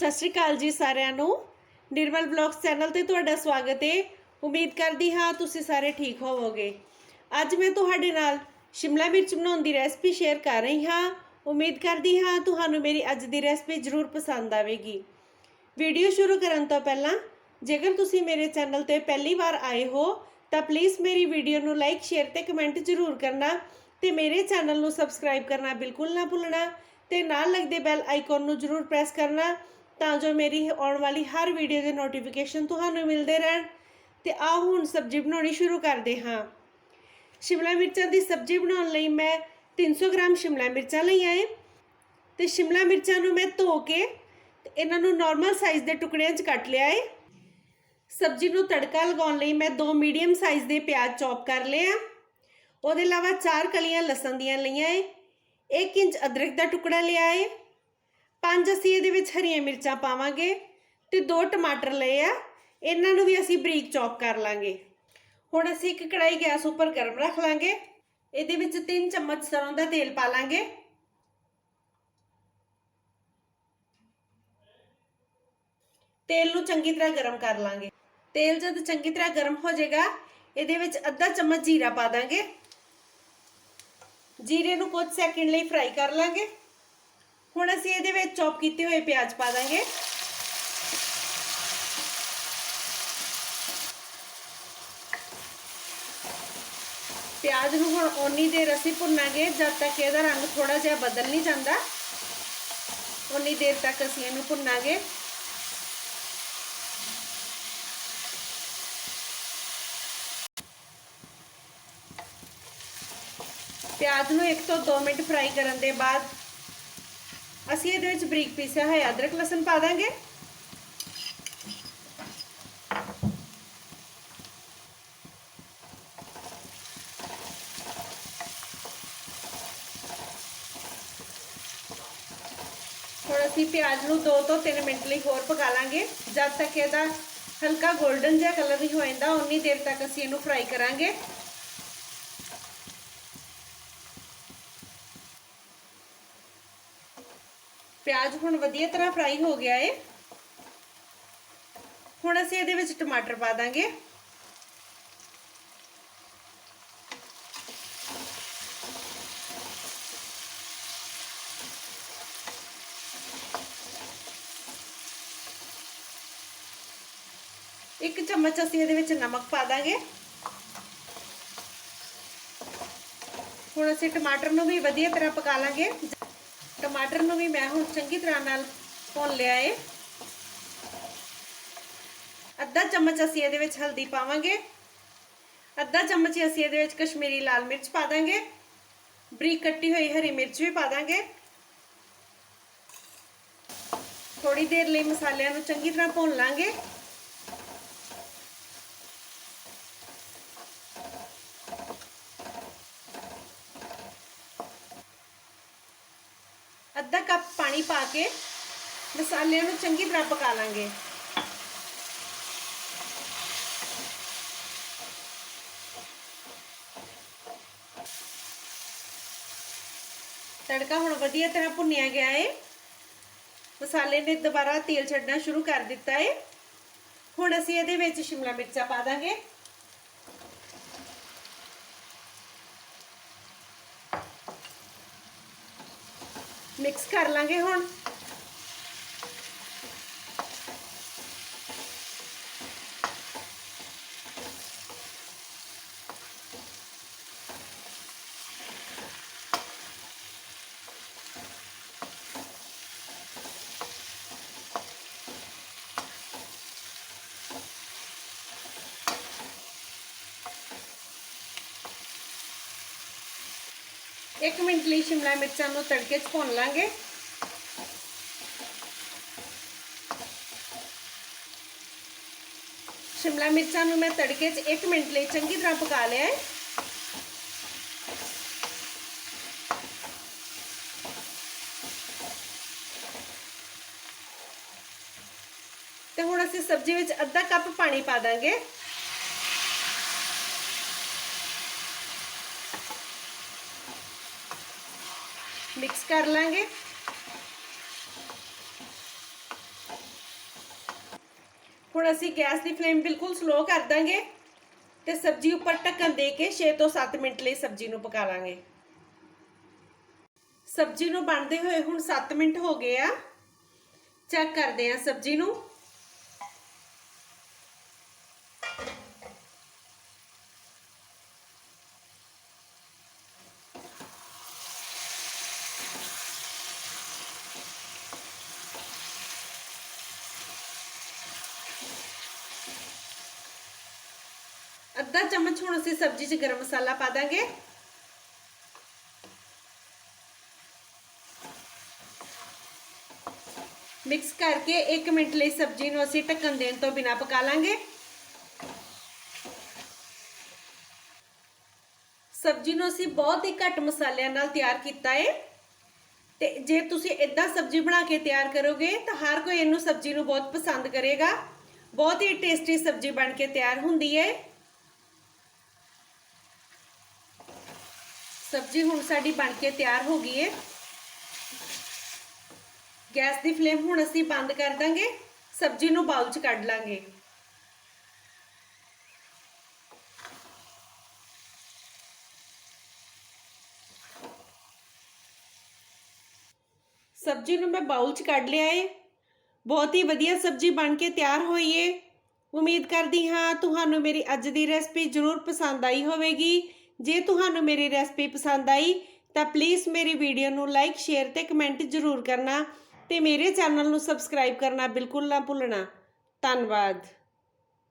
ਸਤਿ ਸ਼੍ਰੀ ਅਕਾਲ ਜੀ ਸਾਰਿਆਂ ਨੂੰ। ਨਿਰਮਲ ਬਲੌਗਸ ਚੈਨਲ ਤੇ ਤੁਹਾਡਾ ਸਵਾਗਤ ਹੈ ਉਮੀਦ ਕਰਦੀ ਹਾਂ ਤੁਸੀਂ ਸਾਰੇ ਠੀਕ ਹੋਵੋਗੇ। ਅੱਜ ਮੈਂ ਤੁਹਾਡੇ ਨਾਲ ਸ਼ਿਮਲਾ ਮਿਰਚ ਬਣਾਉਣ ਦੀ ਰੈਸਪੀ ਸ਼ੇਅਰ ਕਰ ਰਹੀ ਹਾਂ। ਉਮੀਦ ਕਰਦੀ ਹਾਂ ਤੁਹਾਨੂੰ ਮੇਰੀ ਅੱਜ ਦੀ ਰੈਸਪੀ ਜ਼ਰੂਰ ਪਸੰਦ ਆਵੇਗੀ। ਵੀਡੀਓ ਸ਼ੁਰੂ ਕਰਨ ਤੋਂ ਪਹਿਲਾਂ, ਜੇਕਰ ਤੁਸੀਂ ਮੇਰੇ ਚੈਨਲ ਤੇ ਪਹਿਲੀ ਵਾਰ ਆਏ ਹੋ, ਤਾਂ ਪਲੀਜ਼ ਮੇਰੀ ਵੀਡੀਓ ਨੂੰ ਲਾਈਕ, ਸ਼ੇਅਰ ਤੇ ਕਮੈਂਟ ਜ਼ਰੂਰ ਕਰਨਾ ਤੇ ਮੇਰੇ ਚੈਨਲ ਨੂੰ ਸਬਸਕ੍ਰਾਈਬ ਕਰਨਾ ਬਿਲਕੁਲ ਨਾ ਭੁੱਲਣਾ ਤੇ ਨਾਲ ਲੱਗਦੇ ਬੈਲ ਆਈਕਨ ਨੂੰ ਜ਼ਰੂਰ ਪ੍ਰੈਸ ਕਰਨਾ ਤਾਂ ਜੋ ਮੇਰੀ ਆਉਣ ਵਾਲੀ ਹਰ ਵੀਡੀਓ ਦੇ ਨੋਟੀਫਿਕੇਸ਼ਨ ਤੁਹਾਨੂੰ ਮਿਲਦੇ ਰਹਿਣ। ਤੇ ਆਓ ਹੁਣ ਸਬਜ਼ੀ ਬਣਾਉਣੀ ਸ਼ੁਰੂ ਕਰਦੇ ਹਾਂ। ਸ਼ਿਮਲਾ ਮਿਰਚਾਂ ਦੀ ਸਬਜ਼ੀ ਬਣਾਉਣ ਲਈ ਮੈਂ 300 ਗ੍ਰਾਮ ਸ਼ਿਮਲਾ ਮਿਰਚਾਂ ਲਈਆਂ ਏ ਤੇ ਸ਼ਿਮਲਾ ਮਿਰਚਾਂ ਨੂੰ ਮੈਂ ਧੋ ਕੇ ਤੇ ਇਹਨਾਂ ਨੂੰ ਨਾਰਮਲ ਸਾਈਜ਼ ਦੇ ਟੁਕੜਿਆਂ 'ਚ ਕੱਟ ਲਿਆ ਏ। ਸਬਜ਼ੀ ਨੂੰ ਤੜਕਾ ਲਗਾਉਣ ਲਈ ਮੈਂ ਦੋ ਮੀਡੀਅਮ ਸਾਈਜ਼ ਦੇ ਪਿਆਜ਼ ਚੌਪ ਕਰ ਲਏ ਆ। ਉਹਦੇ ਇਲਾਵਾ ਚਾਰ ਕਲੀਆਂ ਲਸਣ ਦੀਆਂ ਲਈਆਂ ਏ। 1 ਇੰਚ ਅਦਰਕ ਦਾ ਟੁਕੜਾ ਲਿਆ ਏ। ਪੰਜ ਅਸੀਂ ਇਹਦੇ ਵਿੱਚ ਹਰੀਆਂ ਮਿਰਚਾਂ ਪਾਵਾਂਗੇ ਤੇ ਦੋ ਟਮਾਟਰ ਲਏ ਆ। ਇਹਨਾਂ ਨੂੰ ਵੀ ਅਸੀਂ ਬਰੀਕ ਚੌਪ ਕਰ ਲਾਂਗੇ। ਹੁਣ ਅਸੀਂ ਇੱਕ ਕੜਾਈ ਗੈਸ ਉੱਪਰ ਗਰਮ ਰੱਖ ਲਾਂਗੇ। ਇਹਦੇ ਵਿੱਚ 3 ਚਮਚ ਸਰੋਂ ਦਾ ਤੇਲ ਪਾ ਲਾਂਗੇ। ਤੇਲ ਨੂੰ ਚੰਗੀ ਤਰ੍ਹਾਂ ਗਰਮ ਕਰ ਲਾਂਗੇ। ਤੇਲ ਜਦ ਚੰਗੀ ਤਰ੍ਹਾਂ ਗਰਮ ਹੋ ਜਾਏਗਾ, ਇਹਦੇ ਵਿੱਚ ਅੱਧਾ ਚਮਚ ਜੀਰਾ ਪਾ ਦਾਂਗੇ। ਜੀਰੇ ਨੂੰ ਕੁਝ ਸੈਕਿੰਡ ਲਈ ਫਰਾਈ ਕਰ ਲਾਂਗੇ। ਹੁਣ ਅਸੀਂ ਇਹਦੇ ਵਿੱਚ ਚੌਪ ਕੀਤੇ ਹੋਏ ਪਿਆਜ਼ ਪਾ ਦਾਂਗੇ ਪਿਆਜ਼ ਨੂੰ ਹੁਣ ਓਨੀ ਦੇਰ ਅਸੀਂ ਭੁੰਨਾਂਗੇ ਜਦ ਤੱਕ ਇਹਦਾ ਰੰਗ ਥੋੜਾ ਜਿਹਾ ਬਦਲ ਨਹੀਂ ਜਾਂਦਾ ਓਨੀ ਦੇਰ ਤੱਕ ਅਸੀਂ ਇਹਨੂੰ ਭੁੰਨਾਂਗੇ ਪਿਆਜ਼ ਨੂੰ 1 ਤੋਂ 2 ਮਿੰਟ ਫਰਾਈ ਕਰਨ ਦੇ ਬਾਅਦ ਅਸੀਂ ਇਹਦੇ ਵਿੱਚ ਬਰੀਕ ਪੀਸਿਆ ਹੋਇਆ ਅਦਰਕ, ਲਸਣ ਪਾ ਦਾਂਗੇ। ਹੁਣ ਅਸੀਂ ਪਿਆਜ਼ ਨੂੰ 2 ਤੋਂ 3 ਮਿੰਟ ਲਈ ਹੋਰ ਪਕਾ ਲਾਂਗੇ। ਜਦ ਤੱਕ ਇਹਦਾ ਹਲਕਾ 골ਡਨ ਜਿਹਾ ਕਲਰ ਨਹੀਂ ਹੋ ਜਾਂਦਾ ਉਨੀ ਦੇਰ ਤੱਕ ਅਸੀਂ ਇਹਨੂੰ ਫਰਾਈ ਕਰਾਂਗੇ। ਪਿਆਜ਼ ਹੁਣ ਵਧੀਆ ਤਰ੍ਹਾਂ ਫਰਾਈ ਹੋ ਗਿਆ ਏ ਹੁਣ ਅਸੀਂ ਇਹਦੇ ਵਿੱਚ ਟਮਾਟਰ ਪਾ ਦਾਂਗੇ ਇੱਕ ਚਮਚ ਅਸੀਂ ਇਹਦੇ ਵਿੱਚ ਨਮਕ ਪਾ ਦਾਂਗੇ ਹੁਣ ਅਸੀਂ ਟਮਾਟਰ ਨੂੰ ਵੀ ਵਧੀਆ ਤਰ੍ਹਾਂ ਪਕਾ ਲਾਂਗੇ ਟਮਾਟਰ ਨੂੰ ਵੀ ਮੈਂ ਹੁਣ ਚੰਗੀ ਤਰ੍ਹਾਂ ਨਾਲ ਭੁੰਨ ਲਿਆ ਏ। ਅੱਧਾ ਚਮਚ ਅਸੀਂ ਇਹਦੇ ਵਿੱਚ ਹਲਦੀ ਪਾਵਾਂਗੇ। ਅੱਧਾ ਚਮਚ ਅਸੀਂ ਇਹਦੇ ਵਿੱਚ ਕਸ਼ਮੀਰੀ ਲਾਲ ਮਿਰਚ ਪਾ ਦਾਂਗੇ। ਬਰੀਕ ਕੱਟੀ ਹੋਈ ਹਰੀ ਮਿਰਚ ਵੀ ਪਾ ਦਾਂਗੇ। ਥੋੜੀ ਦੇਰ ਲਈ ਮਸਾਲਿਆਂ ਨੂੰ ਚੰਗੀ ਤਰ੍ਹਾਂ ਭੁੰਨ ਲਾਂਗੇ। ਅੱਧਾ ਕੱਪ ਪਾਣੀ ਪਾ ਕੇ ਮਸਾਲਿਆਂ ਨੂੰ ਚੰਗੀ ਤਰ੍ਹਾਂ ਪਕਾ ਲਾਂਗੇ। ਤੜਕਾ ਹੁਣ ਵਧੀਆ ਤਰ੍ਹਾਂ ਭੁੰਨਿਆ ਗਿਆ ਏ। ਮਸਾਲੇ ਨੇ ਦੁਬਾਰਾ ਤੇਲ ਛੱਡਣਾ ਸ਼ੁਰੂ ਕਰ ਦਿੱਤਾ ਹੈ ਹੁਣ ਅਸੀਂ ਇਹਦੇ ਵਿੱਚ ਸ਼ਿਮਲਾ ਮਿਰਚਾਂ ਪਾ ਦਾਂਗੇ। ਮਿਕਸ ਕਰ ਲਾਂਗੇ ਹੁਣ। ਇੱਕ ਮਿੰਟ ਲਈ ਸ਼ਿਮਲਾ ਮਿਰਚਾਂ ਨੂੰ ਤੜਕੇ 'ਚ ਭੁੰਨ ਲਾਂਗੇ ਸ਼ਿਮਲਾ ਮਿਰਚਾਂ ਨੂੰ ਮੈਂ ਤੜਕੇ 'ਚ 1 ਮਿੰਟ ਲਈ ਚੰਗੀ ਤਰ੍ਹਾਂ ਪਕਾ ਲਿਆ ਹੈ ਤੇ ਹੁਣ ਅਸੀਂ ਸਬਜ਼ੀ ਵਿੱਚ ਅੱਧਾ ਕੱਪ ਪਾਣੀ ਪਾ ਦਾਂਗੇ ਮਿਕਸ ਕਰ ਲਾਂਗੇ। ਹੁਣ ਅਸੀਂ ਗੈਸ ਦੀ ਫਲੇਮ ਬਿਲਕੁਲ ਸਲੋ ਕਰ ਦਾਂਗੇ ਤੇ ਸਬਜ਼ੀ ਉੱਪਰ ਢੱਕਣ ਦੇ ਕੇ 6 ਤੋਂ 7 ਮਿੰਟ ਲਈ ਸਬਜ਼ੀ ਨੂੰ ਪਕਾ ਲਾਂਗੇ। ਸਬਜ਼ੀ ਨੂੰ ਬਣਦੇ ਹੋਏ ਹੁਣ 7 ਮਿੰਟ ਹੋ ਗਏ ਆ। ਚੈੱਕ ਕਰਦੇ ਆ ਸਬਜ਼ੀ ਨੂੰ। ਅੱਧਾ ਚਮਚ ਹੁਣ ਅਸੀਂ ਸਬਜ਼ੀ 'ਚ ਗਰਮ ਮਸਾਲਾ ਪਾ ਦਾਂਗੇ ਮਿਕਸ ਕਰਕੇ 1 ਮਿੰਟ ਲਈ ਸਬਜ਼ੀ ਨੂੰ ਅਸੀਂ ਢੱਕਣ ਦੇਣ ਤੋਂ ਬਿਨਾ ਪਕਾ ਲਾਂਗੇ ਸਬਜ਼ੀ ਨੂੰ ਅਸੀਂ ਬਹੁਤ ਹੀ ਘੱਟ ਮਸਾਲਿਆਂ ਨਾਲ ਤਿਆਰ ਕੀਤਾ ਹੈ ਤੇ ਜੇ ਤੁਸੀਂ ਇਦਾਂ ਸਬਜ਼ੀ ਬਣਾ ਕੇ ਤਿਆਰ ਕਰੋਗੇ ਤਾਂ ਹਰ ਕੋਈ ਇਹਨੂੰ ਸਬਜ਼ੀ ਨੂੰ ਬਹੁਤ ਪਸੰਦ ਕਰੇਗਾ ਬਹੁਤ ਹੀ ਟੇਸਟੀ ਸਬਜ਼ੀ ਬਣ ਕੇ ਤਿਆਰ ਹੁੰਦੀ ਹੈ ਸਬਜ਼ੀ ਹੁਣ ਸਾਡੀ ਬਣ ਕੇ ਤਿਆਰ ਹੋ ਗਈ ਹੈ ਗੈਸ ਦੀ ਫਲੇਮ ਹੁਣ ਅਸੀਂ ਬੰਦ ਕਰ ਦਾਂਗੇ ਸਬਜ਼ੀ ਨੂੰ ਬਾਉਲ 'ਚ ਕੱਢ ਲਾਂਗੇ ਸਬਜ਼ੀ ਨੂੰ ਮੈਂ ਬਾਉਲ 'ਚ ਕੱਢ ਲਿਆ ਏ ਬਹੁਤ ਹੀ ਵਧੀਆ ਸਬਜ਼ੀ ਬਣ ਕੇ ਤਿਆਰ ਹੋਈ ਏ ਉਮੀਦ ਕਰਦੀ ਹਾਂ ਤੁਹਾਨੂੰ ਮੇਰੀ ਅੱਜ ਦੀ ਰੈਸਪੀ ਜ਼ਰੂਰ ਪਸੰਦ ਆਈ ਹੋਵੇਗੀ ਜੇ ਤੁਹਾਨੂੰ ਮੇਰੀ ਰੈਸਪੀ ਪਸੰਦ ਆਈ, ਤਾਂ ਪਲੀਜ਼ ਮੇਰੀ ਵੀਡੀਓ ਨੂੰ ਲਾਈਕ ਸ਼ੇਅਰ ਤੇ ਕਮੈਂਟ ਜ਼ਰੂਰ ਕਰਨਾ ਤੇ ਮੇਰੇ ਚੈਨਲ ਨੂੰ ਸਬਸਕ੍ਰਾਈਬ ਕਰਨਾ ਬਿਲਕੁਲ ਨਾ ਭੁੱਲਣਾ। ਧੰਨਵਾਦ।